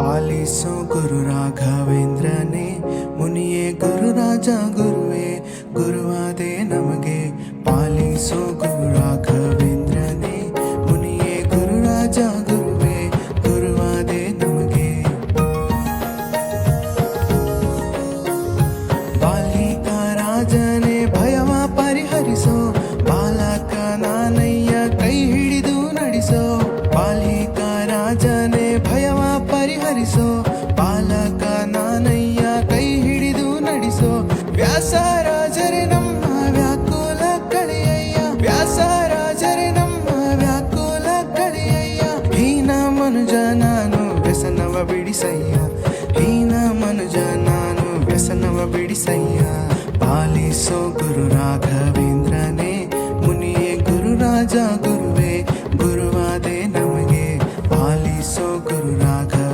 ಪಾಲಿಸೋ ಗುರು ರಾಘವೇಂದ್ರನೇ ಮುನಿಯೇ ಗುರುರಾಜ ಗುರುವೇ ಗುರುವಾದೆ ಹರಿಸೋ ಪಾಲಕ ನಾನಯ್ಯ ಕೈ ಹಿಡಿದು ನಡೆಸೋ. ವ್ಯಾಸರಾಜರೇ ನಮ್ಮ ವ್ಯಾಕುಲ ಕಳೆಯಯ್ಯ. ವ್ಯಾಸರಾಜರೇ ನಮ್ಮ ವ್ಯಾಕುಲ ಕಳೆಯಯ್ಯ. ಹೀನ ಮನುಜ ನಾನು ವ್ಯಸನವ ಬಿಡಿಸಯ್ಯ. ಹೀನ ಮನುಜ ನಾನು ವ್ಯಸನವ ಬಿಡಿಸಯ್ಯ. ಪಾಲಿಸೋ ಗುರು ರಾಘವೇಂದ್ರನೇ, ಮುನಿಯೇ ಗುರು ರಾಜ ಗುರುವೇ, ಗುರುವಾದೆ ನಮಗೆ ಪಾಲಿಸೋ ಗುರು ರಾಘವ